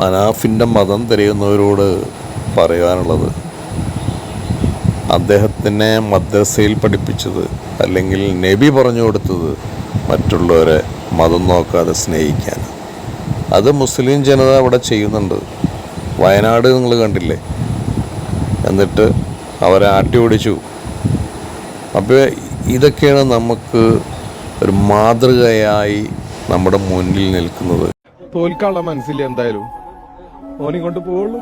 മനാഫിന്റെ മതം തിരയുന്നവരോട് പറയാനുള്ളത് അദ്ദേഹത്തിനെ മദ്രസയിൽ പഠിപ്പിച്ചത് അല്ലെങ്കിൽ നബി പറഞ്ഞു കൊടുത്തത് മറ്റുള്ളവരെ മതം നോക്കാതെ സ്നേഹിക്കാൻ അത് മുസ്ലിം ജനത അവിടെ ചെയ്യുന്നുണ്ട്. വയനാട് നിങ്ങൾ കണ്ടില്ലേ? എന്നിട്ട് അവരെ ആട്ടി ഓടിച്ചു. അപ്പോൾ ഇതൊക്കെയാണ് നമുക്ക് ഒരു മാതൃകയായി നമ്മുടെ മുന്നിൽ നിൽക്കുന്നത്. തോൽക്കാനുള്ള മനസ്സില്ല എന്തായാലും ഓനെ കൊണ്ട് പോവുള്ളൂ.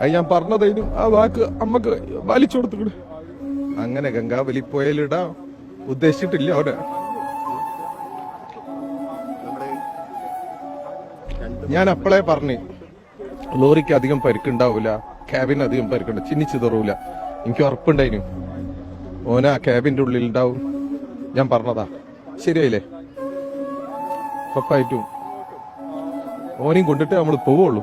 അത് ഞാൻ പറഞ്ഞതേനും. ആ വാക്ക് അമ്മയ്ക്ക് വലിച്ചു കൊടുത്തു അങ്ങനെ ഗംഗാവലി പോയാലിടാ ഉദ്ദേശിച്ചിട്ടില്ല അവനെ. ഞാൻ അപ്പളേ പറഞ്ഞു ലോറിക്ക് അധികം പരിക്കുണ്ടാവൂല ക്യാബിന് അധികം പരിക്കുണ്ട ചിന്നിച്ചു തുറവില്ല എനിക്ക് ഉറപ്പുണ്ടായിനു. ഓന ആ ക്യാബിന്റെ ഉള്ളിൽ ഉണ്ടാവും. ഞാൻ പറഞ്ഞതാ. ശരിയായില്ലേ ഉറപ്പായിട്ടും. ഓനെയും കൊണ്ടിട്ട് നമ്മൾ പോവുള്ളൂ.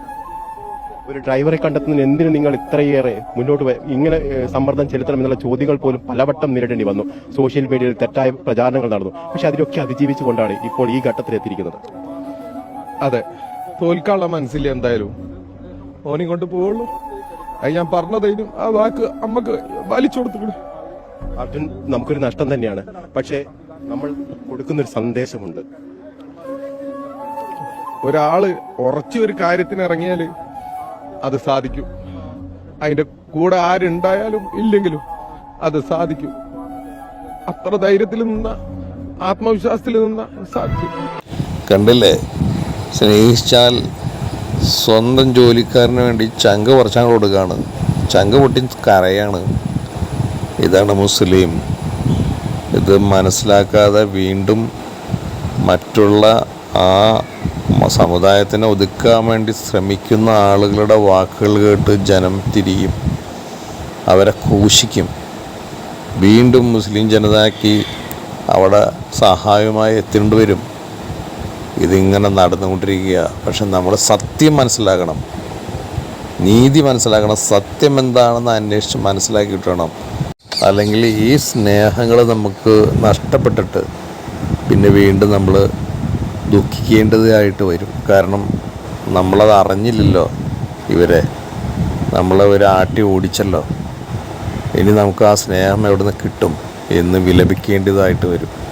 ഒരു ഡ്രൈവറെ കണ്ടെത്തുന്നതിന് എന്തിനു നിങ്ങൾ ഇത്രയേറെ മുന്നോട്ട് ഇങ്ങനെ സമ്മർദ്ദം ചെലുത്തണം എന്നുള്ള ചോദ്യങ്ങൾ പോലും പലവട്ടം നേരിടേണ്ടി വന്നു. സോഷ്യൽ മീഡിയയിൽ തെറ്റായ പ്രചാരണങ്ങൾ നടന്നു. പക്ഷെ അതിലൊക്കെ അതിജീവിച്ചുകൊണ്ടാണ് ഇപ്പോൾ ഈ ഘട്ടത്തിൽ എത്തിയിരിക്കുന്നത്. അതെ. തോൽക്കാനുള്ള മനസ്സില്ല എന്തായാലും. ഓനെ കൊണ്ട് പോവുള്ളൂ. അത് ഞാൻ പറഞ്ഞതേനും. ആ വാക്ക് അമ്മയ്ക്ക് വലിച്ചു കൊടുത്തു അർജുൻ നമുക്കൊരു നഷ്ടം തന്നെയാണ്. പക്ഷേ നമ്മൾ കൊടുക്കുന്നൊരു സന്ദേശമുണ്ട്. ഒരാൾ ഉറച്ച ഒരു കാര്യത്തിന് ഇറങ്ങിയാൽ അത് സാധിക്കും. അതിന്റെ കൂടെ ആരുണ്ടായാലും ഇല്ലെങ്കിലും അത് സാധിക്കും. അത്ര ധൈര്യത്തിൽ നിന്ന ആത്മവിശ്വാസത്തിൽ നിന്ന സാധിക്കും. കണ്ടില്ലേ? സ്നേഹിച്ചാൽ സ്വന്തം ജോലിക്കാരന് വേണ്ടി ചങ്ക പറിച്ചാൽ കൊടുക്കുകയാണ് ചങ്ക പൊട്ടി കരയാണ്. ഇതാണ് മുസ്ലിം. ഇത് മനസ്സിലാക്കാതെ വീണ്ടും മറ്റുള്ള ആ സമുദായത്തിനെ ഒതുക്കാൻ വേണ്ടി ശ്രമിക്കുന്ന ആളുകളുടെ വാക്കുകൾ കേട്ട് ജനം തിരിയും. അവരെ ക്രൂശിക്കും. വീണ്ടും മുസ്ലിം ജനതയ്ക്ക് അവിടെ സഹായമായി എത്തേണ്ടി വരും. ഇതിങ്ങനെ നടന്നുകൊണ്ടിരിക്കുക. പക്ഷെ നമ്മൾ സത്യം മനസ്സിലാക്കണം. നീതി മനസ്സിലാക്കണം. സത്യം എന്താണെന്ന് അന്വേഷിച്ച് മനസ്സിലാക്കിയിട്ട് വേണം അല്ലെങ്കിൽ ഈ സ്നേഹങ്ങൾ നമുക്ക് നഷ്ടപ്പെട്ടിട്ട് പിന്നെ വീണ്ടും നമ്മൾ ദുഃഖിക്കേണ്ടതായിട്ട് വരും. കാരണം നമ്മളത് അറിഞ്ഞില്ലല്ലോ ഇവരെ. നമ്മളവരെ ആട്ടി ഓടിച്ചല്ലോ. ഇനി നമുക്ക് ആ സ്നേഹം എവിടെ നിന്ന് കിട്ടും എന്ന് വിലപിക്കേണ്ടതായിട്ട് വരും.